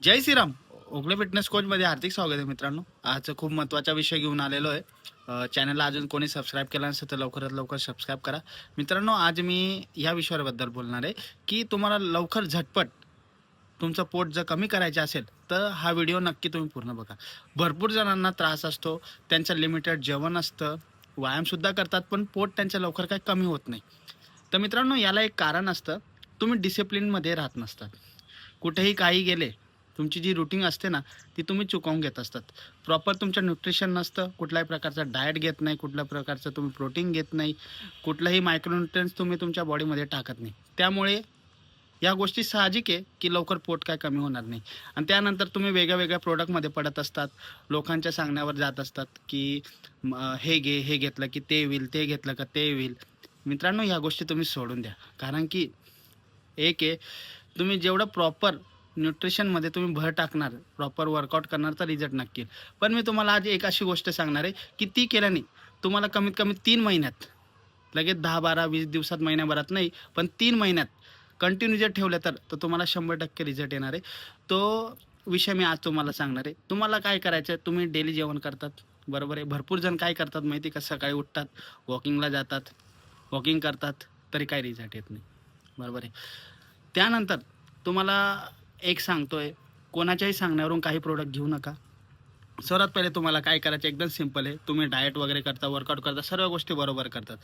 जय Shriram. Ogale fitness कोचमध्ये हार्दिक स्वागत आहे मित्रांनो. आज खूप महत्त्वाचा विषय घेऊन आलेलो आहे. चॅनलला अजून कोणी सबस्क्राईब केला नसेल तर लवकरात लवकर सबस्क्राईब करा. मित्रांनो आज मी या विषयाबद्दल बोलणार आहे की तुम्हाला लवकर झटपट तुमचं पोट जर कमी करायचं असेल तर हा व्हिडिओ नक्की तुम्ही पूर्ण बघा. भरपूर जणांना त्रास असतो त्यांचं लिमिटेड जेवण असतं व्यायामसुद्धा करतात पण पोट त्यांचं लवकर काही कमी होत नाही. तर मित्रांनो याला एक कारण असतं तुम्ही डिसिप्लिनमध्ये राहत नसतात. कुठेही काही गेले तुमची जी रुटीन असते ना ती तुम्ही चुकवून घेत असतात. प्रॉपर तुमचं न्यूट्रिशन नसतं कुठल्याही प्रकारचं डाएट घेत नाही कुठल्या प्रकारचं तुम्ही प्रोटीन घेत नाही कुठलंही मायक्रोन्युट्रियन्स तुम्ही तुमच्या बॉडीमध्ये टाकत नाही. त्यामुळे या गोष्टी साहजिक आहे की लवकर पोट काय कमी होणार नाही. आणि त्यानंतर तुम्ही वेगळ्या वेगळ्या प्रोडक्टमध्ये पडत असतात. लोकांच्या सांगण्यावर जात असतात की हे घे हे घेतलं की ते होईल ते घेतलं का ते होईल. मित्रांनो ह्या गोष्टी तुम्ही सोडून द्या. कारण की एक आहे तुम्ही जेवढं प्रॉपर न्यूट्रिशनमध्ये तुम्ही भर टाकणार प्रॉपर वर्कआउट करणार तर रिझल्ट नक्की. पण मी तुम्हाला आज एक अशी गोष्ट सांगणार आहे की ती केल्याने तुम्हाला कमीत कमी तीन महिन्यात लगेच दहा बारा वीस दिवसात महिन्याभरात नाही पण तीन महिन्यात कंटिन्यू जर ठेवलं तर तर तुम्हाला शंभर टक्के रिझल्ट येणार आहे. तो विषय मी आज तुम्हाला सांगणार आहे. तुम्हाला काय करायचं आहे तुम्ही डेली जेवण करतात बरोबर आहे? भरपूर जण काय करतात माहिती आहे का? सकाळी उठतात वॉकिंगला जातात वॉकिंग करतात तरी काय रिझल्ट येत नाही. बरोबर आहे? त्यानंतर तुम्हाला एक सांगतोय कोणाच्याही सांगण्यावरून काही प्रोडक्ट घेऊ नका. सर्वात पहिले तुम्हाला काय करायचं एकदम सिंपल आहे. तुम्ही डाएट वगैरे करता वर्कआउट करता सर्व गोष्टी बरोबर करतात.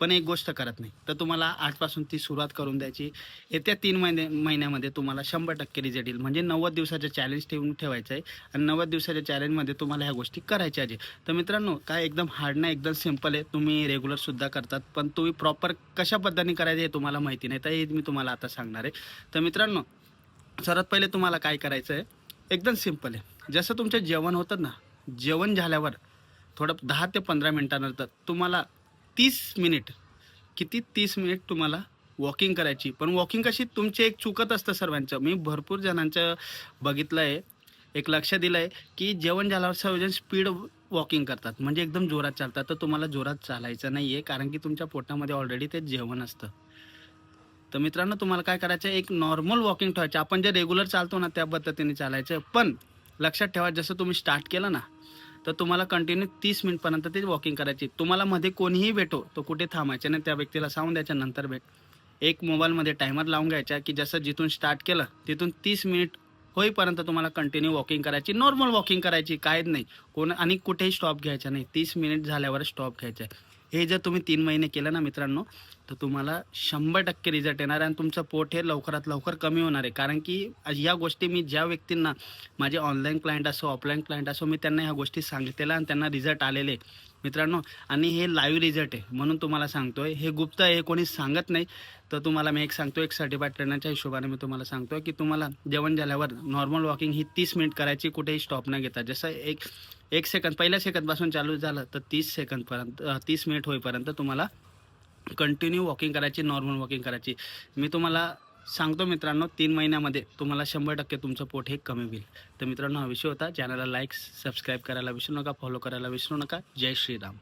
पण एक गोष्ट करत नाही. तर तुम्हाला आजपासून ती सुरुवात करून द्यायची. येत्या तीन महिने महिन्यामध्ये तुम्हाला शंभर टक्के रिझल्ट येईल. म्हणजे नव्वद दिवसाचे चॅलेंज ठेवून ठेवायचं आहे आणि नव्वद दिवसाच्या चॅलेंजमध्ये तुम्हाला ह्या गोष्टी करायच्या आहे तर मित्रांनो काय एकदम हार्ड नाही एकदम सिंपल आहे. तुम्ही रेग्युलरसुद्धा करतात पण तुम्ही प्रॉपर कशा पद्धतीने करायचं हे तुम्हाला माहिती नाही. तर हे मी तुम्हाला आता सांगणार आहे. तर मित्रांनो सर्वात पहिले तुम्हाला काय करायचं आहे एकदम सिंपल आहे. जसं तुमचं जेवण होतं ना जेवण झाल्यावर थोडं दहा ते पंधरा मिनटानंतर तुम्हाला तीस मिनिट किती तीस मिनिट तुम्हाला वॉकिंग करायची. पण वॉकिंग कशी तुमचे एक चुकत असतं सर्वांचं. मी भरपूर जणांचं बघितलं आहे एक लक्ष दिलं आहे की जेवण झाल्यावर सर्वजण स्पीड वॉकिंग करतात. म्हणजे एकदम जोरात चालतात. तर तुम्हाला जोरात चालायचं नाही आहे कारण की तुमच्या पोटामध्ये ऑलरेडी ते जेवण असतं. तर मित्रांनो तुम्हाला काय करायचं आहे एक नॉर्मल वॉकिंग ठेवायचं आपण जे रेग्युलर चालतो ना त्या पद्धतीने चालायचं पण लक्षात ठेवा जसं तुम्ही स्टार्ट केलं ना तर तुम्हाला कंटिन्यू तीस मिनिटपर्यंत ते वॉकिंग करायची. तुम्हाला मध्ये कोणीही भेटो तो कुठे थांबायचं नाही त्या व्यक्तीला सांगून द्यायच्या नंतर भेट. एक मोबाईलमध्ये टायमर लावून घ्यायचा की जसं जिथून स्टार्ट केलं तिथून तीस मिनिट होईपर्यंत तुम्हाला कंटिन्यू वॉकिंग करायची. नॉर्मल वॉकिंग करायची काहीच नाही. कोण आणि कुठेही स्टॉप घ्यायचा नाही. तीस मिनिट झाल्यावर स्टॉप घ्यायचा आहे हे जर तुम्ही तीन महिने केलं ना मित्रांनो तर तुम्हाला शंभर टक्के रिझल्ट येणार आहे आणि तुमचं पोट हे लवकरात लवकर कमी होणार आहे. कारण की ह्या गोष्टी मी ज्या व्यक्तींना माझे ऑनलाईन क्लायंट असो ऑफलाईन क्लायंट असो मी त्यांना ह्या गोष्टी सांगितलेल्या आणि त्यांना रिझल्ट आलेले मित्रांनो आणि हे लाईव्ह रिझल्ट आहे म्हणून तुम्हाला सांगतोय. हे गुप्त आहे हे कोणी सांगत नाही. तर तुम्हाला मी एक सांगतो एक सर्टिफाईड ट्रेनरच्या हिशोबाने मी तुम्हाला सांगतोय की तुम्हाला जेवण झाल्यावर नॉर्मल वॉकिंग ही तीस मिनिट करायची कुठेही स्टॉप न घेता. जसं एक एक सेकंद पहिल्या सेकंदपासून चालू झालं तर तीस सेकंदपर्यंत तीस मिनिट होईपर्यंत तुम्हाला कंटिन्यू वॉकिंग करायची नॉर्मल वॉकिंग करायची. मी तुम्हाला सांगतो मित्रांनो तीन महिन्यामध्ये तुम्हाला शंभर टक्के तुमचं पोट हे कमी होईल. तर मित्रांनो हा विषय होता. चॅनलला लाईक सबस्क्राईब करायला विसरू नका फॉलो करायला विसरू नका. जय श्रीराम.